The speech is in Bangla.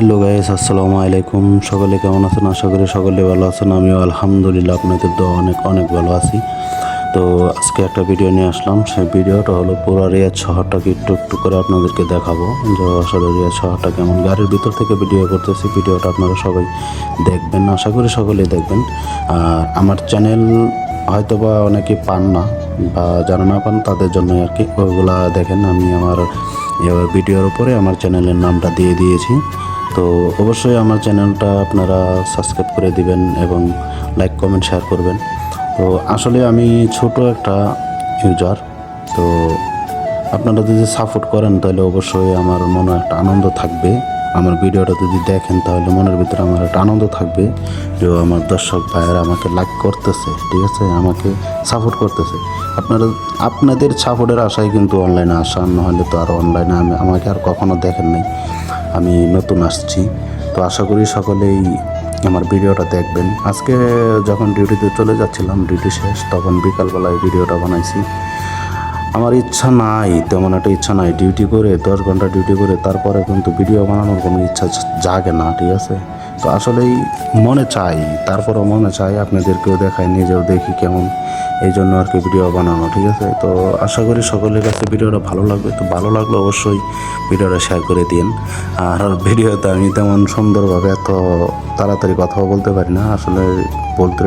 হ্যালো গাইস আসসালামু আলাইকুম সকলে কেমন আছেন? আশা করি সকলে ভালো আছেন। আমিও আলহামদুলিল্লাহ আপনাদের তো অনেক অনেক ভালো আছি। তো আজকে একটা ভিডিও নিয়ে আসলাম। সেই ভিডিওটা হলো পুরো রিয়াজ শহরটাকে একটু একটু করে আপনাদেরকে দেখাবো। যে আসলে রিয়াজ শহরটা কেমন। গাড়ির ভিতর থেকে ভিডিও করতেছি। ভিডিওটা আপনারা সবাই দেখবেন। আশা করি সকলেই দেখবেন। আর আমার চ্যানেল হয়তো বা অনেকে পান না বা যারা না পান, তাদের জন্য আর কি। ওইগুলা দেখেন, আমি আমার ভিডিওর উপরে আমার চ্যানেলের নামটা দিয়ে দিয়েছি। তো অবশ্যই আমার চ্যানেলটা আপনারা সাবস্ক্রাইব করে দিবেন এবং লাইক কমেন্ট শেয়ার করবেন। তো আসলে আমি ছোট একটা ইউজার তো আপনারা যদি সাপোর্ট করেন তাহলে অবশ্যই আমার মনে একটা আনন্দ থাকবে। আমার ভিডিওটা যদি দেখেন তাহলে মনের ভিতরে আমার একটা আনন্দ থাকবে যে আমার দর্শক ভাইয়েরা আমাকে লাইক করতেছে, ঠিক আছে? আমাকে সাপোর্ট করতেছে। আপনারা, আপনাদের সাপোর্টের আশায় কিন্তু অনলাইনে আসা, নাহলে তো আর অনলাইনে আমি, আমাকে আর কখনো দেখেন নাই। আমি নতুন আসছি। তো আশা করি সকলেই আমার ভিডিওটা দেখবেন। আজকে যখন ডিউটিতে চলে যাচ্ছিলাম, ডিউটি শেষ, তখন বিকালবেলায় ভিডিওটা বানাইছি। আমার ইচ্ছা নাই, তেমন একটা ইচ্ছা নাই, ডিউটি করে, দশ ঘণ্টা ডিউটি করে, তারপরে কিন্তু ভিডিও বানানোর কোনো ইচ্ছা জাগে না, ঠিক আছে? তো আসলেই মনে চাই, তারপরও মনে চাই আপনাদেরকেও দেখাই, নিজেও দেখি কেমন। এই জন্য আর কি ভিডিও বানানো, ঠিক আছে? তো আশা করি সকলের কাছে ভিডিওটা ভালো লাগবে। তো ভালো লাগলে অবশ্যই ভিডিওটা শেয়ার করে দিন আর ভিডিওতে আমি তেমন সুন্দরভাবে এত তাড়াতাড়ি কথাও বলতে পারি না। আসলে বলতে